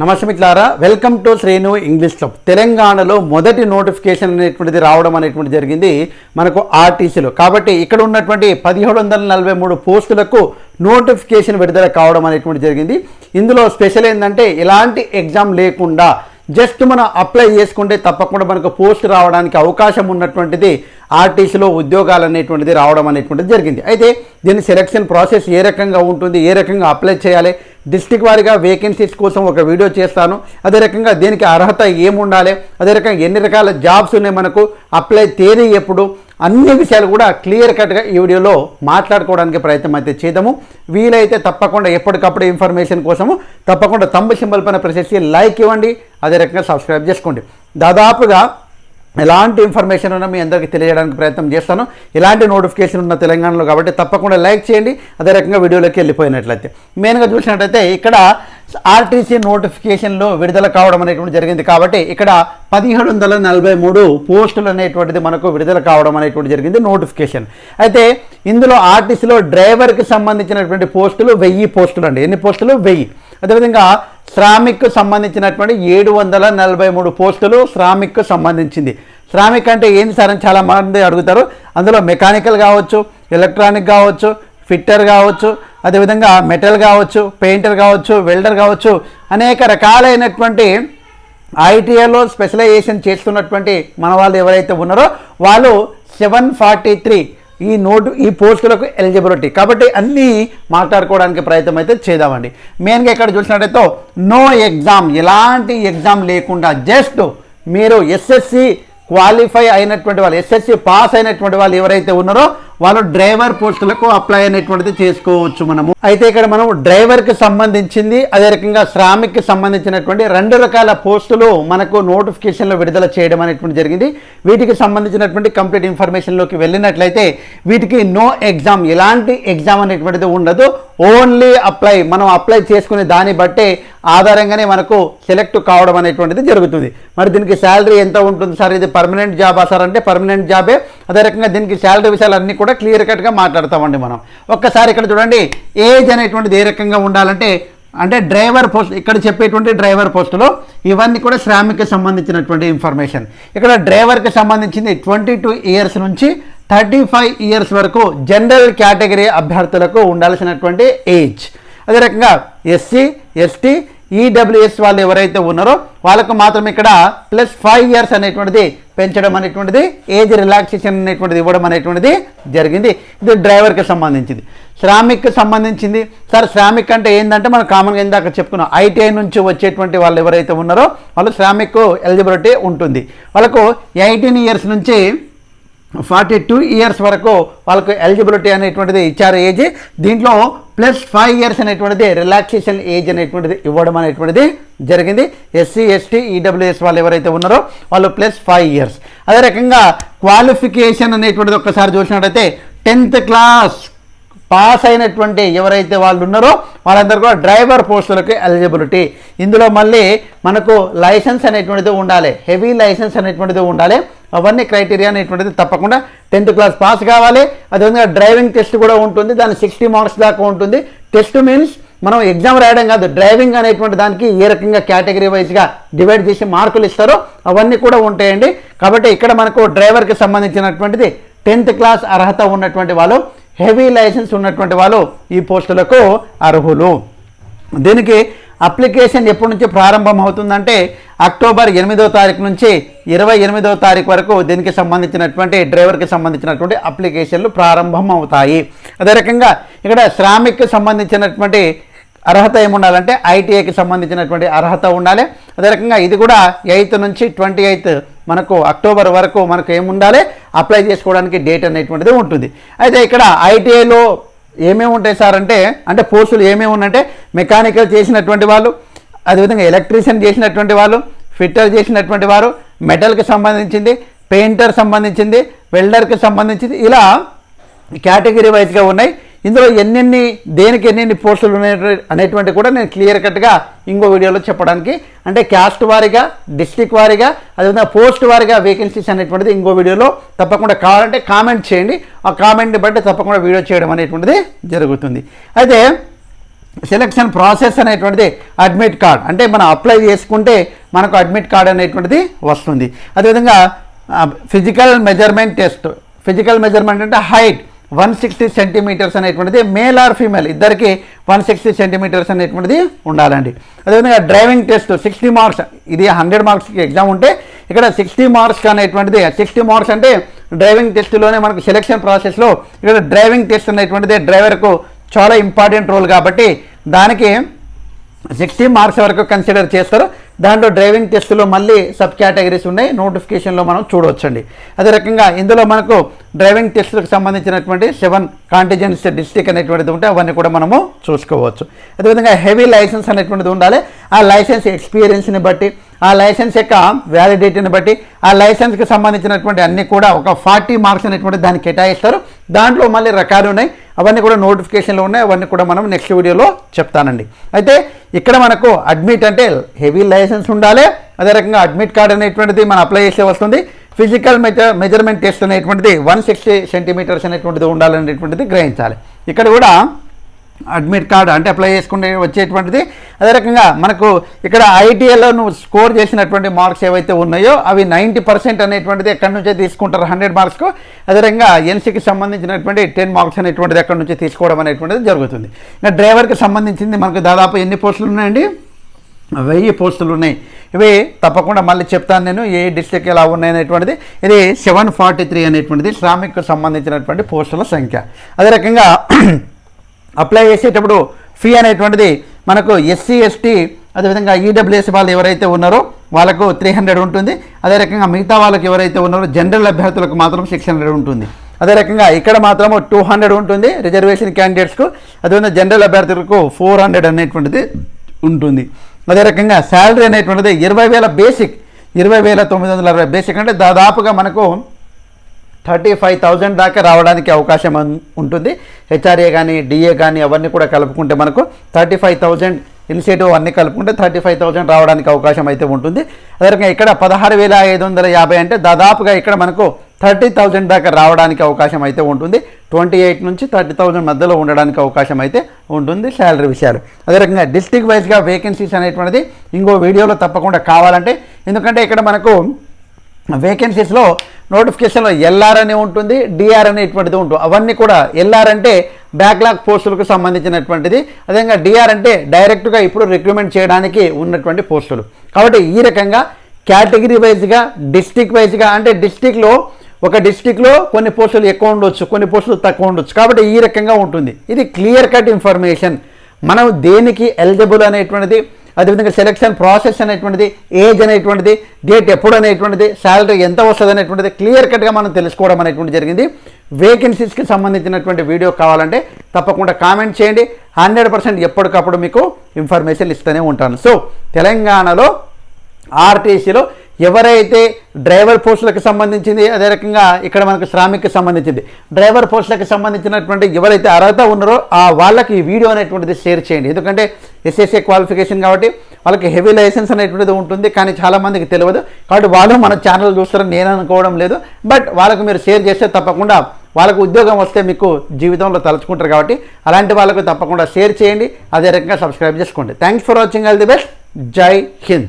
నమస్తే మిత్రులారా welcome to Shrenu English club. తెలంగాణలో మొదటి నోటిఫికేషన్ అనేటువంటిది రావడం అనేటువంటి జరిగింది మనకు ఆర్టీసీలో. కాబట్టి ఇక్కడ ఉన్నటువంటి పదిహేడు వందల నలభై మూడు పోస్టులకు నోటిఫికేషన్ విడుదల కావడం అనేటువంటి జరిగింది. ఇందులో స్పెషల్ ఏంటంటే ఎలాంటి ఎగ్జామ్ లేకుండా జస్ట్ మనం అప్లై చేసుకుంటే తప్పకుండా మనకు పోస్ట్ రావడానికి అవకాశం ఉన్నటువంటిది ఆర్టీసీలో ఉద్యోగాలు అనేటువంటిది రావడం అనేటువంటిది జరిగింది. అయితే దీని సెలక్షన్ ప్రాసెస్ ఏ రకంగా ఉంటుంది ఏ రకంగా అప్లై చేయాలి డిస్టిక్ వారిగా వేకెన్సీస్ కోసం ఒక వీడియో చేస్తాను. అదే రకంగా దీనికి అర్హత ఏముండాలి అదే రకంగా ఎన్ని రకాల జాబ్స్ ఉన్నాయి మనకు అప్లై తేదీ ఎప్పుడు అన్ని విషయాలు కూడా క్లియర్ కట్గా ఈ వీడియోలో మాట్లాడుకోవడానికి ప్రయత్నం అయితే చేద్దాము. వీలైతే తప్పకుండా ఎప్పటికప్పుడు ఇన్ఫర్మేషన్ కోసము తప్పకుండా తమ్ము సింబల్ పైన ప్రెస్ చేసి లైక్ ఇవ్వండి. అదే రకంగా సబ్స్క్రైబ్ చేసుకోండి. దాదాపుగా ఎలాంటి ఇన్ఫర్మేషన్ ఉన్నా మీ అందరికీ తెలియజేయడానికి ప్రయత్నం చేస్తాను. ఇలాంటి నోటిఫికేషన్ ఉన్న తెలంగాణలో కాబట్టి తప్పకుండా లైక్ చేయండి. అదే రకంగా వీడియోలోకి వెళ్ళిపోయినట్లయితే. మెయిన్గా చూసినట్టయితే ఇక్కడ ఆర్టీసీ నోటిఫికేషన్లో విడుదల కావడం అనేటువంటి జరిగింది కాబట్టి ఇక్కడ పదిహేడు వందల నలభై మూడు పోస్టులు అనేటువంటిది మనకు విడుదల కావడం అనేటువంటి జరిగింది నోటిఫికేషన్ అయితే ఇందులో ఆర్టీసీలో డ్రైవర్కి సంబంధించినటువంటి పోస్టులు వెయ్యి పోస్టులు అండి. ఎన్ని పోస్టులు? వెయ్యి. అదేవిధంగా శ్రామిక్ సంబంధించినటువంటి ఏడు వందల నలభై మూడు పోస్టులు శ్రామిక్ సంబంధించింది. శ్రామిక్ అంటే ఏంది సార్ అని చాలా మంది అడుగుతారు. అందులో మెకానికల్ కావచ్చు ఎలక్ట్రానిక్ కావచ్చు ఫిట్టర్ కావచ్చు అదేవిధంగా మెటల్ కావచ్చు పెయింటర్ కావచ్చు వెల్డర్ కావచ్చు అనేక రకాలైనటువంటి ఐటీఐలో స్పెషలైజేషన్ చేస్తున్నటువంటి మన వాళ్ళు ఎవరైతే ఉన్నారో వాళ్ళు సెవెన్ ఫార్టీ త్రీ ఈ నోటు ఈ పోస్టులకు ఎలిజిబిలిటీ కాబట్టి అన్నీ మాట్లాడుకోవడానికి ప్రయత్నం అయితే చేద్దామండి. మెయిన్గా ఇక్కడ చూసినట్టయితే నో ఎగ్జామ్ ఎలాంటి ఎగ్జామ్ లేకుండా జస్ట్ మీరు ఎస్ఎస్సి క్వాలిఫై అయినటువంటి వాళ్ళు ఎస్ఎస్సి పాస్ అయినటువంటి వాళ్ళు ఎవరైతే ఉన్నారో వాళ్ళు డ్రైవర్ పోస్టులకు అప్లై అనేటువంటిది చేసుకోవచ్చు మనము. అయితే ఇక్కడ మనం డ్రైవర్కి సంబంధించింది అదే రకంగా శ్రామిక్కి సంబంధించినటువంటి రెండు రకాల పోస్టులు మనకు నోటిఫికేషన్లో విడుదల చేయడం అనేటువంటి జరిగింది. వీటికి సంబంధించినటువంటి కంప్లీట్ ఇన్ఫర్మేషన్లోకి వెళ్ళినట్లయితే వీటికి నో ఎగ్జామ్ ఎలాంటి ఎగ్జామ్ అనేటువంటిది ఉండదు. ఓన్లీ అప్లై మనం అప్లై చేసుకునే దాన్ని బట్టే ఆధారంగానే మనకు సెలెక్ట్ కావడం అనేటువంటిది జరుగుతుంది. మరి దీనికి శాలరీ ఎంత ఉంటుంది సార్? ఇది పర్మనెంట్ జాబా సార్? అంటే పర్మనెంట్ జాబే అదే రకంగా దీనికి శాలరీ విషయాలు అన్నీ కూడా క్లియర్ కట్గా మాట్లాడతామండి మనం. ఒక్కసారి ఇక్కడ చూడండి ఏజ్ అనేటువంటిది ఏ రకంగా ఉండాలంటే అంటే డ్రైవర్ పోస్ట్ ఇక్కడ చెప్పేటువంటి డ్రైవర్ పోస్టులో ఇవన్నీ కూడా శ్రామికి సంబంధించినటువంటి ఇన్ఫర్మేషన్ ఇక్కడ డ్రైవర్కి సంబంధించింది ట్వంటీ టూ ఇయర్స్ నుంచి థర్టీ ఫైవ్ ఇయర్స్ వరకు జనరల్ కేటగిరీ అభ్యర్థులకు ఉండాల్సినటువంటి ఏజ్ అదే రకంగా ఎస్సీ ఎస్టీ ఈడబ్ల్యూఎస్ వాళ్ళు ఎవరైతే ఉన్నారో వాళ్ళకు మాత్రం ఇక్కడ ప్లస్ ఫైవ్ ఇయర్స్ అనేటువంటిది పెంచడం అనేటువంటిది ఏజ్ రిలాక్సేషన్ అనేటువంటిది ఇవ్వడం అనేటువంటిది జరిగింది. ఇది డ్రైవర్కి సంబంధించింది. శ్రామిక్కి సంబంధించింది. సార్ శ్రామిక్ అంటే ఏంటంటే మనం కామన్గా ఇందాక చెప్పుకున్నాం. ఐటీఐ నుంచి వచ్చేటువంటి వాళ్ళు ఎవరైతే ఉన్నారో వాళ్ళు శ్రామిక్ ఎలిజిబిలిటీ ఉంటుంది. వాళ్ళకు ఎయిటీన్ ఇయర్స్ నుంచి ఫార్టీ టూ ఇయర్స్ వరకు వాళ్ళకు ఎలిజిబిలిటీ అనేటువంటిది ఇచ్చారు ఏజ్. దీంట్లో ప్లస్ ఫైవ్ ఇయర్స్ అనేటువంటిది రిలాక్సేషన్ ఏజ్ అనేటువంటిది ఇవ్వడం అనేటువంటిది జరిగింది. ఎస్సీ ఎస్టీ ఈడబ్ల్యూఎస్ వాళ్ళు ఎవరైతే ఉన్నారో వాళ్ళు ప్లస్ ఫైవ్ ఇయర్స్. అదే రకంగా క్వాలిఫికేషన్ అనేటువంటిది ఒక్కసారి చూసినట్టయితే టెన్త్ క్లాస్ పాస్ అయినటువంటి ఎవరైతే వాళ్ళు ఉన్నారో వాళ్ళందరూ కూడా డ్రైవర్ పోస్టులకు ఎలిజిబిలిటీ. ఇందులో మళ్ళీ మనకు లైసెన్స్ అనేటువంటిది ఉండాలి. హెవీ లైసెన్స్ అనేటువంటిది ఉండాలి. అవన్నీ క్రైటీరియా అనేటువంటిది తప్పకుండా టెన్త్ క్లాస్ పాస్ కావాలి. అదేవిధంగా డ్రైవింగ్ టెస్ట్ కూడా ఉంటుంది. దాని సిక్స్టీ మార్క్స్ దాకా ఉంటుంది. టెస్ట్ మీన్స్ మనం ఎగ్జామ్ రాయడం కాదు. డ్రైవింగ్ అనేటువంటి దానికి ఏ రకంగా కేటగిరీ వైజ్గా డివైడ్ చేసి మార్కులు ఇస్తారో అవన్నీ కూడా ఉంటాయండి. కాబట్టి ఇక్కడ మనకు డ్రైవర్కి సంబంధించినటువంటిది టెన్త్ క్లాస్ అర్హత ఉన్నటువంటి వాళ్ళు హెవీ లైసెన్స్ ఉన్నటువంటి వాళ్ళు ఈ పోస్టులకు అర్హులు. దీనికి అప్లికేషన్ ఎప్పటి నుంచి ప్రారంభం అవుతుందంటే అక్టోబర్ ఎనిమిదో తారీఖు నుంచి ఇరవై ఎనిమిదో తారీఖు వరకు దీనికి సంబంధించినటువంటి డ్రైవర్కి సంబంధించినటువంటి అప్లికేషన్లు ప్రారంభం అవుతాయి అదే రకంగా ఇక్కడ శ్రామిక్కి సంబంధించినటువంటి అర్హత ఏముండాలంటే ఐటీఐకి సంబంధించినటువంటి అర్హత ఉండాలి. అదే రకంగా ఇది కూడా ఎయిత్ నుంచి ట్వంటీ ఎయిత్ మనకు అక్టోబర్ వరకు మనకు ఏముండాలి? అప్లై చేసుకోవడానికి డేట్ అనేటువంటిది ఉంటుంది. అయితే ఇక్కడ ఐటీఐలో ఏమేమి ఉంటాయి సార్ అంటే అంటే పోస్టులు ఏమేమి ఉన్నాయంటే మెకానికల్ చేసినటువంటి వాళ్ళు అదేవిధంగా ఎలక్ట్రీషియన్ చేసినటువంటి వాళ్ళు ఫిట్టర్ చేసినటువంటి వారు మెటల్కి సంబంధించింది పెయింటర్ సంబంధించింది వెల్డర్కి సంబంధించింది ఇలా కేటగిరీ వైజ్గా ఉన్నాయి. ఇందులో ఎన్నెన్ని దేనికి ఎన్నెన్ని పోస్టులు ఉన్నాయి అనేటువంటి కూడా నేను క్లియర్ కట్గా ఇంకో వీడియోలో చెప్పడానికి. అంటే క్యాస్ట్ వారీగా డిస్టిక్ వారీగా అదేవిధంగా పోస్ట్ వారీగా వేకెన్సీస్ అనేటువంటిది ఇంకో వీడియోలో తప్పకుండా కావాలంటే కామెంట్ చేయండి. ఆ కామెంట్ని బట్టి తప్పకుండా వీడియో చేయడం అనేటువంటిది జరుగుతుంది. అయితే సెలక్షన్ ప్రాసెస్ అనేటువంటిది అడ్మిట్ కార్డ్ అంటే మనం అప్లై చేసుకుంటే మనకు అడ్మిట్ కార్డ్ అనేటువంటిది వస్తుంది. అదేవిధంగా physical measurement test physical measurement అంటే హైట్ వన్ సిక్స్టీ సెంటీమీటర్స్ అనేటువంటిది మేల్ ఆర్ ఫీమేల్ ఇద్దరికి వన్ సిక్స్టీ సెంటీమీటర్స్ అనేటువంటిది ఉండాలండి. అదేవిధంగా డ్రైవింగ్ టెస్ట్ సిక్స్టీ మార్క్స్ ఇది హండ్రెడ్ మార్క్స్కి ఎగ్జామ్ ఉంటే ఇక్కడ సిక్స్టీ మార్క్స్ అనేటువంటిది సిక్స్టీ మార్క్స్ అంటే డ్రైవింగ్ టెస్ట్లోనే మనకు సెలెక్షన్ ప్రాసెస్లో ఇక్కడ డ్రైవింగ్ టెస్ట్ అనేటువంటిది డ్రైవర్కు చాలా ఇంపార్టెంట్ రోల్ కాబట్టి దానికి సిక్స్టీ మార్క్స్ వరకు కన్సిడర్ చేస్తారు. దాంట్లో డ్రైవింగ్ టెస్టులో మళ్ళీ సబ్ కేటగిరీస్ ఉన్నాయి. నోటిఫికేషన్లో మనం చూడవచ్చండి. అదే రకంగా ఇందులో మనకు డ్రైవింగ్ టెస్టులకు సంబంధించినటువంటి సెవెన్ కాంటిజెన్స్ డిస్టిక్ అనేటువంటిది ఉంటే అవన్నీ కూడా మనము చూసుకోవచ్చు. అదేవిధంగా హెవీ లైసెన్స్ అనేటువంటిది ఉండాలి. ఆ లైసెన్స్ ఎక్స్పీరియన్స్ని బట్టి ఆ లైసెన్స్ యొక్క వ్యాలిడిటీని బట్టి ఆ లైసెన్స్కి సంబంధించినటువంటి అన్ని కూడా ఒక ఫార్టీ మార్క్స్ అనేటువంటి దాన్ని కేటాయిస్తారు. దాంట్లో మళ్ళీ రకాలు ఉన్నాయి. అవన్నీ కూడా నోటిఫికేషన్లో ఉన్నాయి. అవన్నీ కూడా మనం నెక్స్ట్ వీడియోలో చెప్తానండి. అయితే ఇక్కడ మనకు అడ్మిట్ అంటే హెవీ లైసెన్స్ ఉండాలి. అదే రకంగా అడ్మిట్ కార్డ్ అనేటువంటిది మనం అప్లై చేసే వస్తుంది. ఫిజికల్ మెజర్ మెజర్మెంట్ టెస్ట్ అనేటువంటిది వన్ సిక్స్టీ సెంటీమీటర్స్ అనేటువంటిది ఉండాలనేటువంటిది గ్రహించాలి. ఇక్కడ కూడా అడ్మిట్ కార్డ్ అంటే అప్లై చేసుకునే వచ్చేటువంటిది. అదే రకంగా మనకు ఇక్కడ ఐటీఐలో నువ్వు స్కోర్ చేసినటువంటి మార్క్స్ ఏవైతే ఉన్నాయో అవి నైంటీ పర్సెంట్ అనేటువంటిది ఎక్కడి నుంచే తీసుకుంటారు? హండ్రెడ్ మార్క్స్కు అదే రకంగా ఎన్సీకి సంబంధించినటువంటి టెన్ మార్క్స్ అనేటువంటిది ఎక్కడి నుంచి తీసుకోవడం అనేటువంటిది జరుగుతుంది. ఇంకా డ్రైవర్కి సంబంధించింది మనకు దాదాపు ఎన్ని పోస్టులు ఉన్నాయండి? వెయ్యి పోస్టులు ఉన్నాయి. ఇవి తప్పకుండా మళ్ళీ చెప్తాను నేను ఏ డిస్ట్రిక్ట్ ఎలా ఉన్నాయి అనేటువంటిది. ఇది సెవెన్ ఫార్టీ త్రీ అనేటువంటిది శ్రామిక్కు సంబంధించినటువంటి పోస్టుల సంఖ్య. అదే రకంగా అప్లై చేసేటప్పుడు ఫీ అనేటువంటిది మనకు ఎస్సీ ఎస్టీ అదేవిధంగా ఈడబ్ల్యూఎస్ వాళ్ళు ఎవరైతే ఉన్నారో వాళ్ళకు త్రీ హండ్రెడ్ ఉంటుంది. అదే రకంగా మిగతా వాళ్ళకి ఎవరైతే ఉన్నారో జనరల్ అభ్యర్థులకు మాత్రం సిక్స్ హండ్రెడ్ ఉంటుంది. అదే రకంగా ఇక్కడ మాత్రం టూ హండ్రెడ్ ఉంటుంది రిజర్వేషన్ క్యాండిడేట్స్కు అదేవిధంగా జనరల్ అభ్యర్థులకు ఫోర్ హండ్రెడ్ అనేటువంటిది ఉంటుంది. అదే రకంగా శాలరీ అనేటువంటిది ఇరవై వేల బేసిక్ ఇరవై వేల తొమ్మిది వందల అరవై. బేసిక్ అంటే దాదాపుగా మనకు థర్టీ ఫైవ్ థౌజండ్ దాకా రావడానికి అవకాశం ఉంటుంది. హెచ్ఆర్ఏ కానీ డిఏ కానీ అవన్నీ కూడా కలుపుకుంటే మనకు థర్టీ ఫైవ్ థౌజండ్ ఇనిషియేటివ్ అన్నీ కలుపుకుంటే థర్టీ ఫైవ్ థౌజండ్ రావడానికి అవకాశం అయితే ఉంటుంది. అదే రకంగా ఇక్కడ పదహారు వేల ఐదు వందల యాభై అంటే దాదాపుగా ఇక్కడ మనకు థర్టీ థౌజండ్ దాకా రావడానికి అవకాశం అయితే ఉంటుంది. ట్వంటీ ఎయిట్ నుంచి థర్టీ థౌజండ్ మధ్యలో ఉండడానికి అవకాశం అయితే ఉంటుంది శాలరీ విషయాలు. అదే రకంగా డిస్టిక్ వైజ్గా వేకెన్సీస్ అనేటువంటిది ఇంకో వీడియోలో తప్పకుండా కావాలంటే ఎందుకంటే ఇక్కడ మనకు వేకెన్సీస్లో నోటిఫికేషన్లో ఎల్ఆర్ అని ఉంటుంది డిఆర్ అనేటువంటిది ఉంటుంది. అవన్నీ కూడా ఎల్ఆర్ అంటే బ్యాక్లాగ్ పోస్టులకు సంబంధించినటువంటిది. అదేవిధంగా డిఆర్ అంటే డైరెక్ట్గా ఇప్పుడు రిక్రూట్మెంట్ చేయడానికి ఉన్నటువంటి పోస్టులు కాబట్టి ఈ రకంగా కేటగిరీ వైజ్గా డిస్టిక్ వైజ్గా అంటే డిస్టిక్లో ఒక డిస్టిక్లో కొన్ని పోస్టులు ఎక్కువ ఉండొచ్చు కొన్ని పోస్టులు తక్కువ ఉండొచ్చు. కాబట్టి ఈ రకంగా ఉంటుంది. ఇది క్లియర్ కట్ ఇన్ఫర్మేషన్ మనం దేనికి ఎలిజిబుల్ అనేటువంటిది అదేవిధంగా సెలక్షన్ ప్రాసెస్ అనేటువంటిది ఏజ్ అనేటువంటిది డేట్ ఎప్పుడు అనేటువంటిది శాలరీ ఎంత వస్తుంది అనేటువంటిది క్లియర్ కట్గా మనం తెలుసుకోవడం అనేటువంటి జరిగింది. వేకెన్సీస్కి సంబంధించినటువంటి వీడియో కావాలంటే తప్పకుండా కామెంట్ చేయండి. హండ్రెడ్ పర్సెంట్ ఎప్పటికప్పుడు మీకు ఇన్ఫర్మేషన్ ఇస్తూనే ఉంటాను. సో తెలంగాణలో ఆర్టీసీలో ఎవరైతే డ్రైవర్ పోస్టులకు సంబంధించింది అదే రకంగా ఇక్కడ మనకు శ్రామిక్కి సంబంధించింది. డ్రైవర్ పోస్టులకు సంబంధించినటువంటి ఎవరైతే అర్హత ఉన్నారో ఆ వాళ్ళకి ఈ వీడియో అనేటువంటిది షేర్ చేయండి. ఎందుకంటే ఎస్ఎస్ఏ క్వాలిఫికేషన్ కాబట్టి వాళ్ళకి హెవీ లైసెన్స్ అనేటువంటిది ఉంటుంది కానీ చాలామందికి తెలియదు. కాబట్టి వాళ్ళు మన ఛానల్ చూస్తారని నేను అనుకోవడం లేదు. బట్ వాళ్ళకు మీరు షేర్ చేస్తే తప్పకుండా వాళ్ళకు ఉద్యోగం వస్తే మీకు జీవితంలో తలుచుకుంటారు కాబట్టి అలాంటి వాళ్ళకు తప్పకుండా షేర్ చేయండి. అదే రకంగా సబ్స్క్రైబ్ చేసుకోండి. Thanks for watching. All the best. జై హింద్.